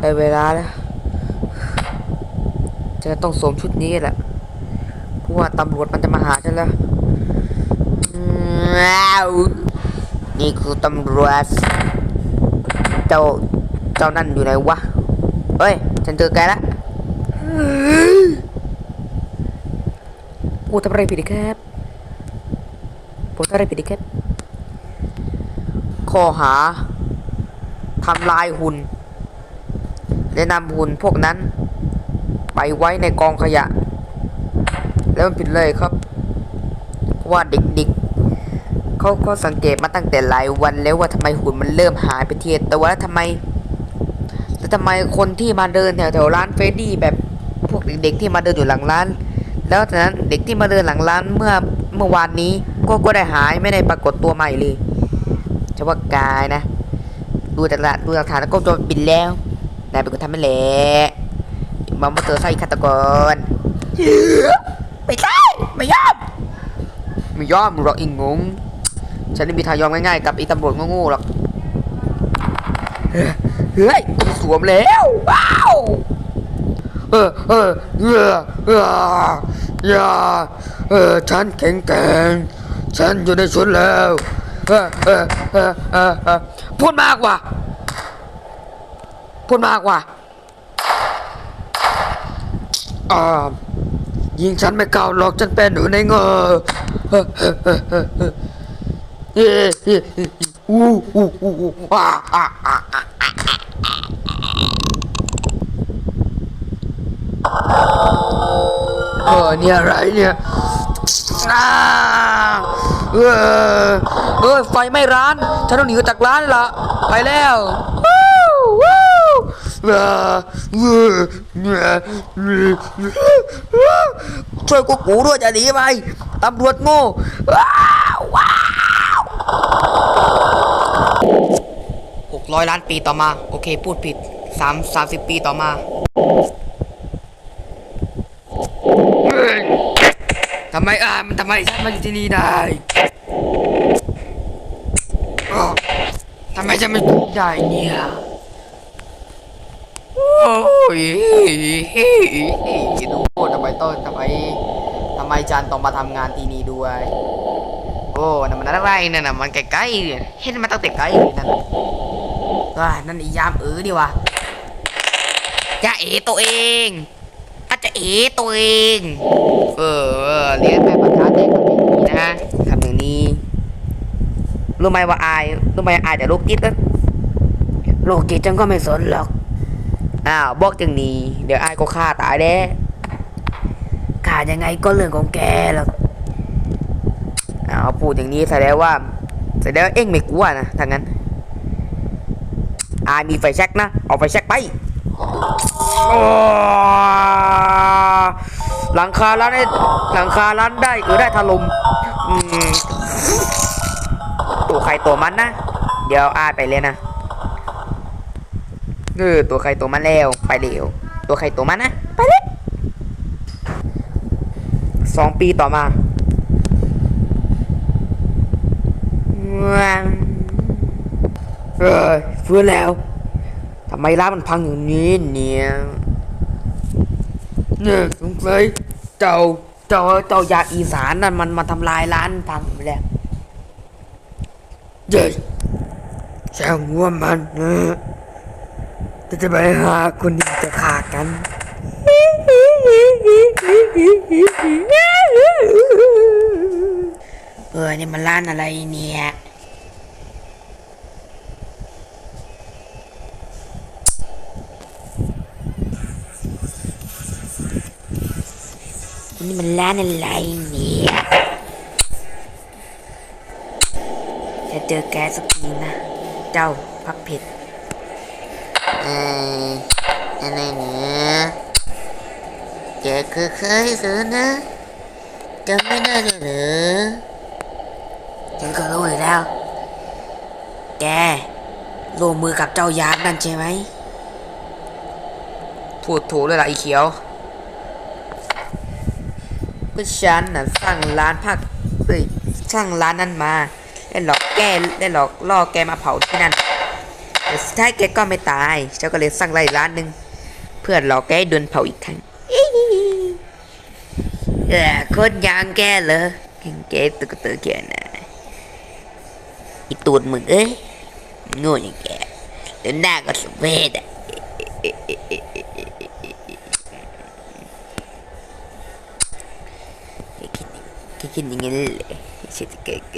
ได้เวลาแล้ว จะต้องสวมชุดนี้แหละ เพราะว่าตำรวจมันจะมาหาฉันแล้วนี่คือตำรวจ เจ้า เจ้านั่นอยู่ไหนวะ เฮ้ย ฉันเจอแกแล้วกูทำอะไรผิดอีกครับผมทำอะไรผิดอีกครับข้อหา ทำลายหุ่นและนำหุ่นพวกนั้น ไปไว้ในกองขยะ แล้วมันผิดเลยครับ ว่าเด็กๆเขาก็สังเกตมาตั้งแต่หลายวันแล้วว่าทำไมหุ่นมันเริ่มหายไปเทีละตัวแล้วทำไมแล้วทำไมคนที่มาเดินแถวแถวๆร้านเฟรดดี้แบบพวกเด็กๆที่มาเดินอยู่หลังร้าน แล้วจากนั้นเด็กที่มาเดินหลังร้านเมื่อเมื่อวานนี้ก็ก็ได้หายไม่ได้ปรากฏตัวใหม่เลยจะว่ากายนะ ดูจากหลักดูหลักฐานแล้วก็โดนบินแล้วนายเป็นคนทำไม่แหละมามาเจอไส้ฆาตกรไม่ใช่ไม่ยอมไม่ยอมหรอกอิงงงฉันไม่มีทางยอมง่ายๆกับไอีตำรวจโง่ๆหรอกเฮ้ยสวมแล้วว้าวเออเออเออเออเออฉันแข็งแกร่งฉันอยู่ในชุดแล้ว เออเออเออเออเออพูดมากว่ะพูดมากว่ะอ่ายิงฉันไม่เก่าหรอกฉันเป็นหนูในเงอเออเออเออเออเออเฮ้เฮ้อู้อู้อู้อู้อ่าอ่าอ่าอ่าเออเนี่ยอะไรเนี่ยอ่า เออเออไฟไหม้ร้านฉันต้องหนีออกจากร้านละไปแล้ววู้วู้เออเออช่วยกูกูด้วยจะหนีไปตำรวจโง่ว้าวว้าวหกร้อยล้านปีต่อมา โอเค พูดผิดสามสามสิบปีต่อมา ทำ ไมอะมันทำไมฉันมาอยู่ที่นี่ได้ทำไมฉันไม่พูดได้เนี่ยโอ้ยดูทำไมต้นทำไมทำไมจันต้องมาทำงานที่นี่ด้วยโอ้นั่นมันอะไรนั่นน่ะมันใกล้ๆเห็นมาตั้งแต่ไกลนั่นนั่นอียามเออดีวะจะเอตัวเอง จะเอตัวเอง เออเรียนแบบประธาเด็กคนนี้นะทำอย่างนี้รู้ไหมว่าอายรู้ไหมอายแต่ลูกจิตนะลูกจิตจังก็ไม่สนหรอกอ้าวบอกจังนี้ เดี๋ยวอายก็ฆ่าตายแน่ฆ่ายังไงก็เรื่องของแกหรอกอ้าวพูดอย่างนี้แสดงว่าแสดงว่าเอ็งไม่กลัวนะถ้างั้นอายมีไฟแช็กนะ เอาไฟแช็กไป หลังคาร้านได้หลังคาร้านได้เออได้ถล่มอืมตัวใครตัวมันนะ เดี๋ยวอาไปเลยนะเออตัวใครตัวมันแล้วไปเร็วตัวใครตัวมันนะไปเลยสองปีต่อมาว้าวเออฟื้นแล้วำไมร้านมันพังอย่างนี้เนี่ยเนี่ยสงสัยเจ้าเจ้าเจ้ายาอีสานนั่นมันมาทำลายร้านพังไปแล้วเย้ช่างว่ามันนะจะจะไปหาคนที่จะฆ่ากันเออนี่มันร้านอะไรเนี่ย นี่มันร้านอะไรเนี่ยจะเจอแกสักทีนะ เจ้าพักผิดเอออะไรเนี่ยแกคือเคยซื้อนะจำไม่ได้เลยเหรอฉันก็รู้อยู่แล้ว แกร่วมมือกับเจ้ายามนั่นใช่ไหมพูดถูกเลยล่ะไอ้เขียว ก็ฉันน่ะสร้างร้านผักเอ้ยสร้างร้านนั้นมาได้หลอกแกได้หลอกล่อแกมาเผาที่นั่นแต่สุดท้ายแกก็ไม่ตายเจ้าก็เลยสร้างไร่ร้านหนึ่งเพื่อหลอกแกให้โดนเผาอีกครั้งเออโคตรยางแกเหรอแกตุ๊กตาแกนะอีตูดมึงเอ้ยโง่อย่างแกแล้วหน้าก็สมเพศอะ แกคิดอย่างนี้เลยใช่แกแก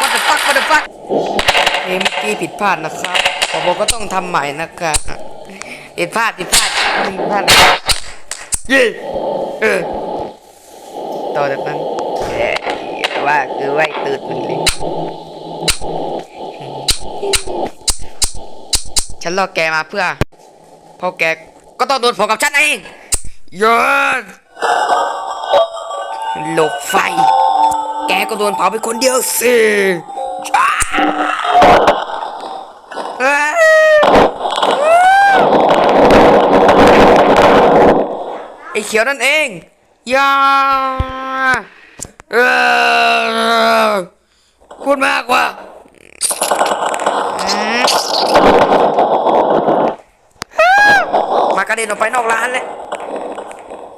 What the fuck What the fuck เมื่อกี้ผิดพลาดนะครับผมก็ต้องทำใหม่นะครับผิดพลาดผิดพลาดผิดพลาดนะครับเย้เออต่อจากนั้นว่าคือไว้ตื่นมันเลยฉันรอแกมาเพื่อ เพราะแกก็ต้องโดนผมกับฉันเองยนหลบไฟ แกก็โดนเผาไปคนเดียวสิอ้าอ้าไอ้เขียวนั่นเองอย่าเออพูดมากกว่าอืมมากระเด็นออกไปนอกร้านเลย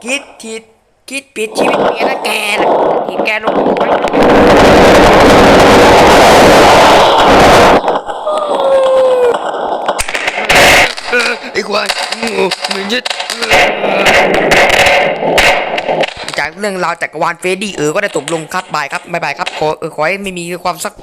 คิดผิดคิดผิดชีวิตเมียนะแกน่ะที่แกลงไปไอ้ควายงูมันยึดจากเรื่องราวจักรวาลเฟรดดี้เออก็ได้จบลงครับบายครับบายบายครับขอเออขอให้ไม่มีความสัก